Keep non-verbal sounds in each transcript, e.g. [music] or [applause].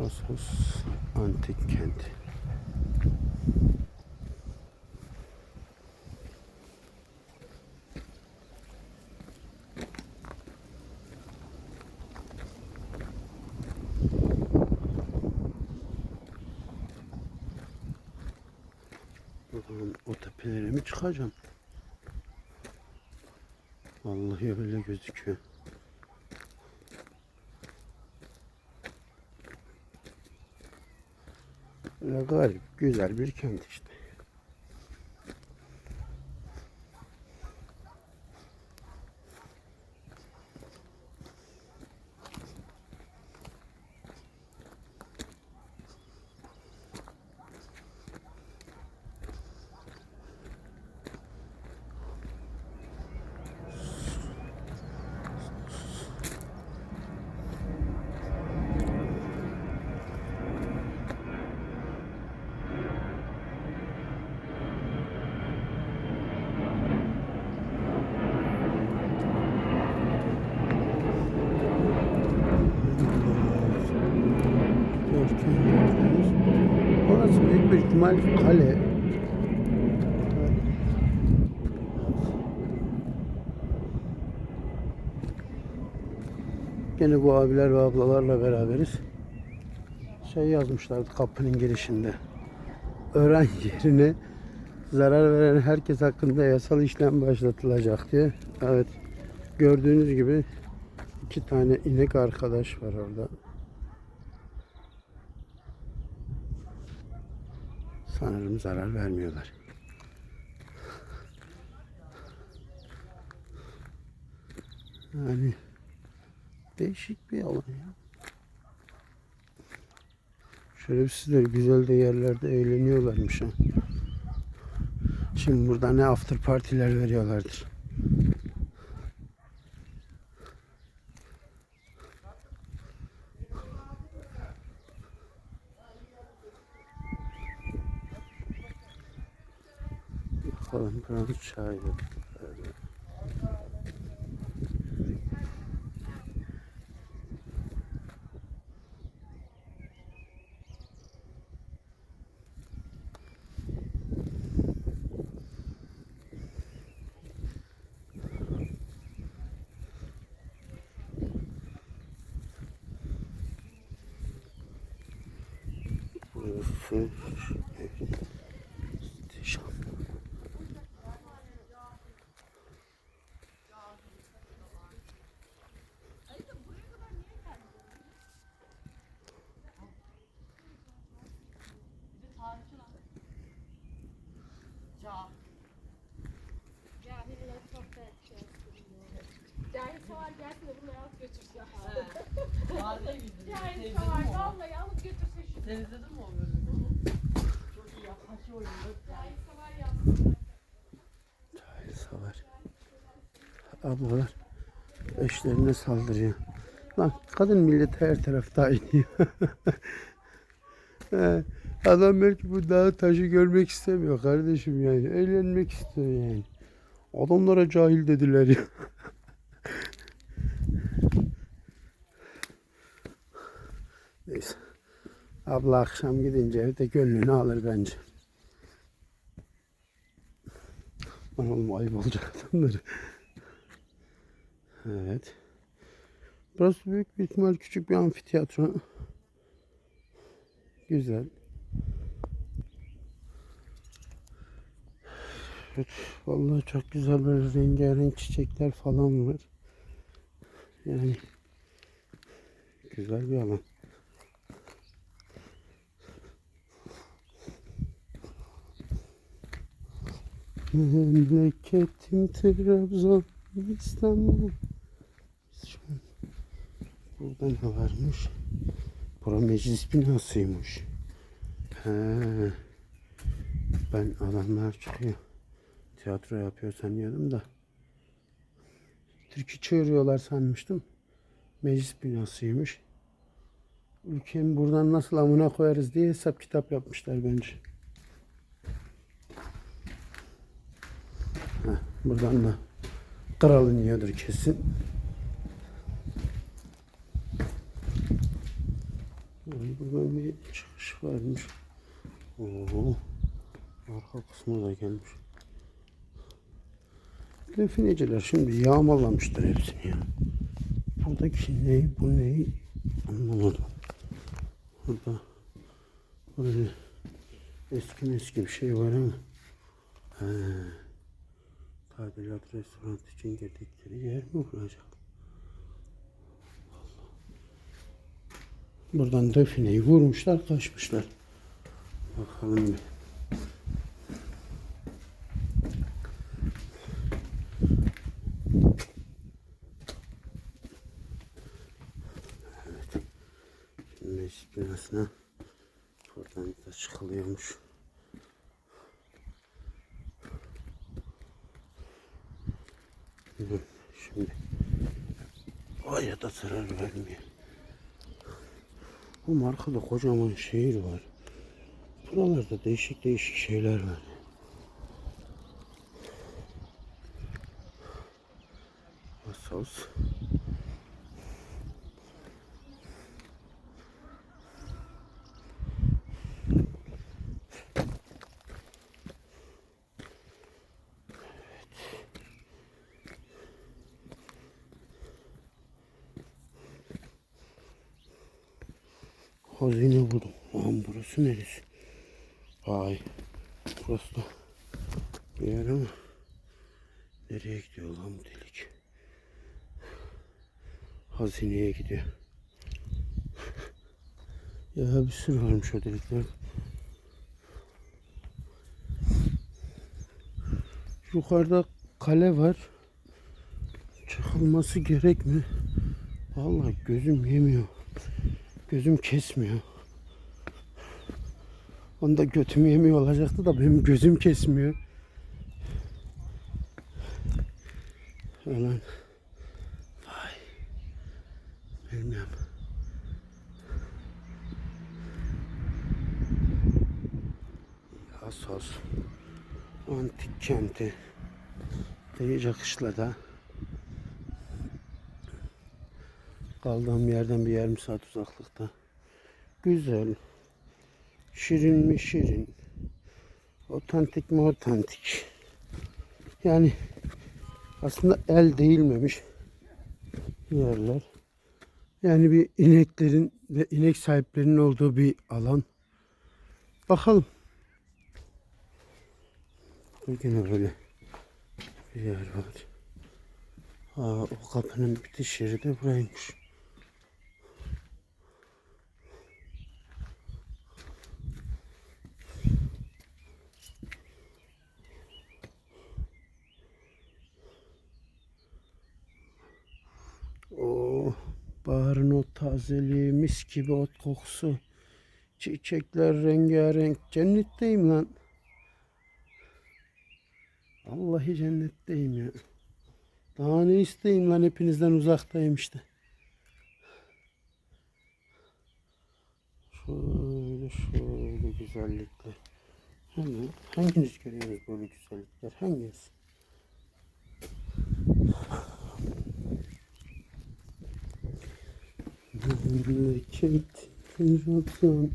Rosos Antik Kent. Bakalım o tepelere mi çıkacağım? Vallahi öyle gözüküyor. Öyle garip, güzel bir kent işte. Orası büyük bir ihtimal kale. Gene bu abiler ve ablalarla beraberiz. Şey yazmışlardı kapının girişinde. Öğren [laughs] yerine zarar veren herkes hakkında yasal işlem başlatılacak diye. Evet. Gördüğünüz gibi iki tane inek arkadaş var orada. Sanırım zarar vermiyorlar. Yani değişik bir alan ya. Şerefsizler güzel de yerlerde eğleniyorlarmış ha. Şimdi burada ne after partiler veriyorlardır. Bakalım buranın çayı. Öyle. Burası Savar gelsin de bunları alıp. Harika [laughs] vallahi alıp götürse şu. Sen izledin mi o bölümü? Çok iyi ya. Kaç oyundu? Cahil savar yapsın. Cahil savar. Ablalar eşlerine saldırıyor. Lan kadın milleti her tarafta iniyor. [laughs] He, Adam belki bu dağı taşı görmek istemiyor kardeşim yani. Eğlenmek istiyor yani. Adamlara cahil dediler ya. [laughs] Neyse. Abla akşam gidince evde gönlünü alır bence. Lan oğlum ayıp olacak adamları. Evet. Burası büyük bir ihtimal küçük bir amfiteyatro. Güzel. Evet, vallahi çok güzel böyle rengarenk çiçekler falan var. Yani güzel bir alan. Memleketim Trabzon, İstanbul. Burada ne varmış? Bura meclis binasıymış. He. Ben adamlar çıkıyor. Tiyatro yapıyor sanıyordum da. Türkü çığırıyorlar sanmıştım. Meclis binasıymış. Ülkemi buradan nasıl amına koyarız diye hesap kitap yapmışlar bence. Buradan da kral iniyordur kesin. Buradan bir çıkış varmış. Oo. Arka kısmına da gelmiş. Defineciler şimdi yağmalamışlar hepsini ya. Buradaki ne, bu ne anlamadım. Burada böyle eski eski bir şey var ama. He. Tadilat restoran için girdikleri yer mi olacak? Buradan defineyi vurmuşlar, kaçmışlar. Bakalım bir. Evet. Şimdi meclis binasına buradan da çıkılıyormuş. Hı, Şimdi Aya da zarar vermiyor. Bu markada kocaman şehir var. Buralarda değişik değişik şeyler var. Hazine buldum. Lan burası neresi? Vay. Burası da bir yer ama nereye gidiyor lan bu delik? Hazineye gidiyor. ya bir sürü varmış o delikler. Yukarıda kale var. Çıkılması gerek mi? Vallahi gözüm yemiyor. Gözüm kesmiyor. Onda götüm yemiyor olacaktı da benim gözüm kesmiyor. Ulan. Vay. Bilmiyorum. Asas. Antik kenti. İyice kışlada. Kaldığım yerden bir yarım saat uzaklıkta. Güzel. Şirin mi şirin. Otantik mi otantik. Yani aslında el değilmemiş yerler. Yani bir ineklerin ve inek sahiplerinin olduğu bir alan. Bakalım. Yine böyle bir yer var. Aa, o kapının bitiş yeri de buraymış. O baharın o tazeliği, mis gibi ot kokusu. Çiçekler rengarenk. Cennetteyim lan. Vallahi cennetteyim ya. Daha ne isteyeyim lan hepinizden uzaktayım işte. Şöyle şöyle güzellikler. Hemen hanginiz görüyorsunuz böyle güzellikler? Hanginiz? Memleket Ramazan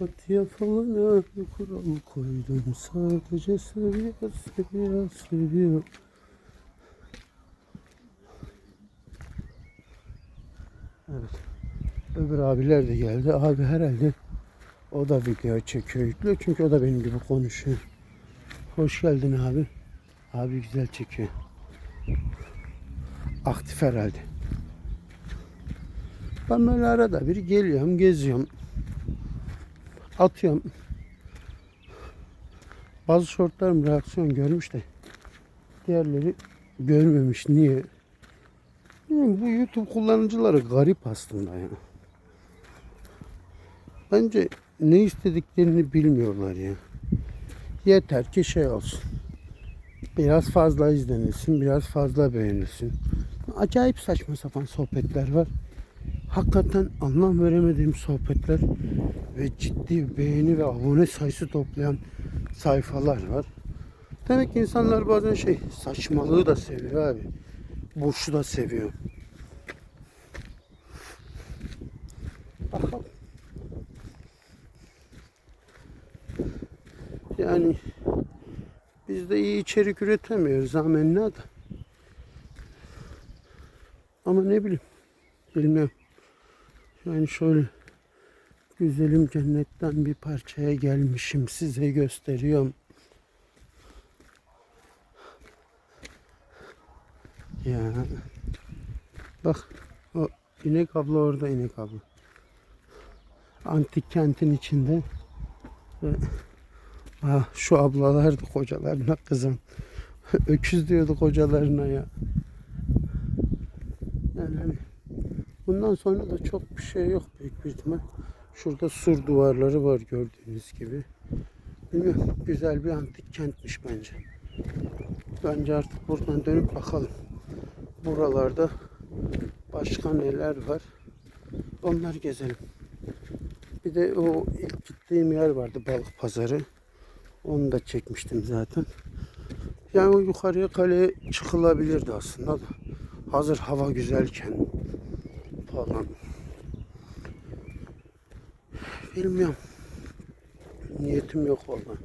Batıya falan abi kural koydum. Sadece seviyor seviyor seviyor. Evet. Öbür abiler de geldi. Abi herhalde o da video çekiyor yüklüyor çünkü o da benim gibi konuşuyor. Hoş geldin abi. Abi güzel çekiyor. Aktif herhalde ben böyle arada bir geliyorum, geziyorum. Atıyorum. Bazı şortlarım reaksiyon görmüş de diğerleri görmemiş. Niye? Bu YouTube kullanıcıları garip aslında ya. Bence ne istediklerini bilmiyorlar ya. Yeter ki şey olsun. Biraz fazla izlenilsin, biraz fazla beğenilsin. Acayip saçma sapan sohbetler var hakikaten anlam veremediğim sohbetler ve ciddi beğeni ve abone sayısı toplayan sayfalar var. Demek ki insanlar bazen şey saçmalığı da seviyor abi. Boşu da seviyor. Bakalım. Yani biz de iyi içerik üretemiyoruz amenna da. Ama ne bileyim. Bilmiyorum. Yani şöyle güzelim cennetten bir parçaya gelmişim. Size gösteriyorum. Ya. Bak o inek abla orada inek abla. Antik kentin içinde. Ah, şu ablalar da kocalarına kızım. Öküz diyordu kocalarına ya. Yani hani bundan sonra da çok bir şey yok büyük bir ihtimal. Şurada sur duvarları var gördüğünüz gibi. Bilmiyorum güzel bir antik kentmiş bence. Bence artık buradan dönüp bakalım. Buralarda başka neler var. Onları gezelim. Bir de o ilk gittiğim yer vardı balık pazarı. Onu da çekmiştim zaten. Yani o yukarıya kaleye çıkılabilirdi aslında da. Hazır hava güzelken falan. Bilmiyorum. Niyetim yok vallahi.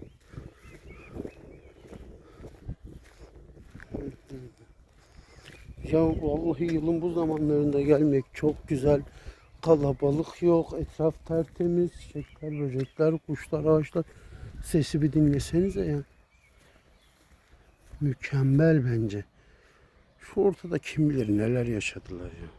Ya vallahi yılın bu zamanlarında gelmek çok güzel. Kalabalık yok, etraf tertemiz, çiçekler, böcekler, kuşlar, ağaçlar. Sesi bir dinlesenize ya. Mükemmel bence. Şu ortada kim bilir neler yaşadılar ya.